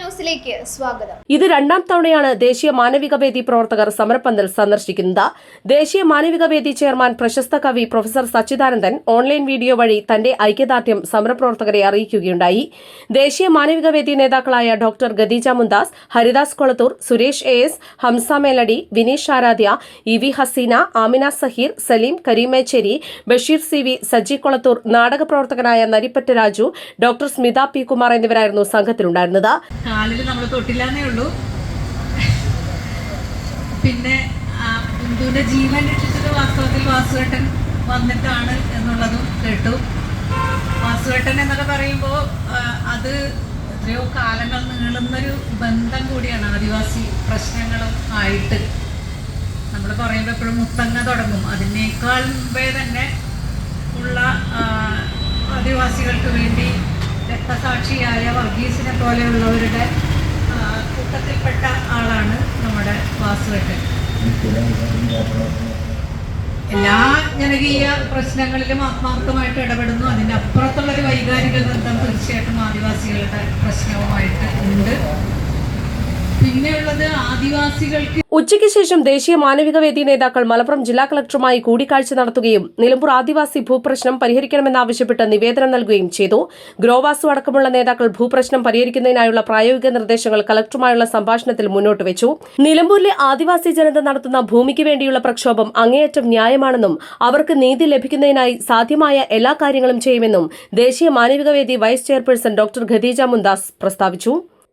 ന്യൂസിലേക്ക് സ്വാഗതം. ഇത് രണ്ടാം തവണയാണ് ദേശീയ മാനവിക വേദി പ്രവർത്തകർ സമരപ്പന്തൽ സന്ദർശിക്കുന്നത്. ദേശീയ മാനവിക വേദി ചെയർമാൻ പ്രശസ്ത കവി പ്രൊഫസർ സച്ചിദാനന്ദൻ ഓൺലൈൻ വീഡിയോ വഴി തന്റെ ഐക്യദാർഢ്യം സമരപ്രവർത്തകരെ അറിയിക്കുകയുണ്ടായി. ദേശീയ മാനവിക വേദി നേതാക്കളായ doctor Khadeeja Mumtaz Haridas Kolathur Suresh A S Hamza Meladi Vineesh Aradhya E V Haseena Amina Saheer Saleem Kareemechery Basheer C V Saji Kolathur നാടക പ്രവർത്തകനായ നരിപ്പറ്റ രാജു ഡോക്ടർ സ്മിത പി കുമാർ എന്നിവരായിരുന്നു സംഘത്തിലുണ്ടായിരുന്നത് കാലിൽ നമ്മൾ ഉള്ളൂ. പിന്നെ ആ, ബിന്ദുവിന്റെ ജീവൻ രക്ഷിച്ചത് വാസ്തവത്തിൽ വാസുവേട്ടൻ വന്നിട്ടാണ് എന്നുള്ളതും കേട്ടു. വാസുവേട്ടൻ എന്നൊക്കെ പറയുമ്പോൾ അത് എത്രയോ കാലങ്ങൾ നീളുന്നൊരു ബന്ധം കൂടിയാണ് ആദിവാസി പ്രശ്നങ്ങളും ആയിട്ട്. നമ്മൾ പറയുമ്പോൾ എപ്പോഴും മുത്തങ്ങ തുടങ്ങും. അതിനേക്കാൾ മുമ്പേ തന്നെ ഉള്ള ആദിവാസികൾക്ക് വേണ്ടി രക്തസാക്ഷിയായ വർഗീസിനെ പോലെയുള്ളവരുടെ കൂട്ടത്തിൽപ്പെട്ട ആളാണ് നമ്മുടെ വാസുവേട്ടൻ. എല്ലാ ജനകീയ പ്രശ്നങ്ങളിലും ആത്മാർത്ഥമായിട്ട് ഇടപെടുന്നു. അതിന്റെ അപ്പുറത്തുള്ളൊരു വൈകാരിക ബന്ധം തീർച്ചയായിട്ടും ആദിവാസികളുടെ പ്രശ്നവുമായിട്ട് ഉണ്ട്. ഉച്ചയ്ക്ക് ശേഷം ദേശീയ മാനവികവേദി നേതാക്കൾ മലപ്പുറം ജില്ലാ കളക്ടറുമായി കൂടിക്കാഴ്ച നടത്തുകയും നിലമ്പൂർ ആദിവാസി ഭൂപ്രശ്നം പരിഹരിക്കണമെന്നാവശ്യപ്പെട്ട് നിവേദനം നൽകുകയും ചെയ്തു. ഗ്രോവാസു അടക്കമുള്ള നേതാക്കൾ ഭൂപ്രശ്നം പരിഹരിക്കുന്നതിനായുള്ള പ്രായോഗിക നിർദ്ദേശങ്ങൾ കളക്ടറുമായുള്ള സംഭാഷണത്തിൽ മുന്നോട്ട് വെച്ചു. നിലമ്പൂരിലെ ആദിവാസി ജനത നടത്തുന്ന ഭൂമിക്ക് വേണ്ടിയുള്ള പ്രക്ഷോഭം അങ്ങേയറ്റം ന്യായമാണെന്നും അവർക്ക് നീതി ലഭിക്കുന്നതിനായി സാധ്യമായ എല്ലാ കാര്യങ്ങളും ചെയ്യുമെന്നും ദേശീയ മാനവികവേദി vice chairperson doctor Khadeeja Mumtaz പ്രസ്താവിച്ചു.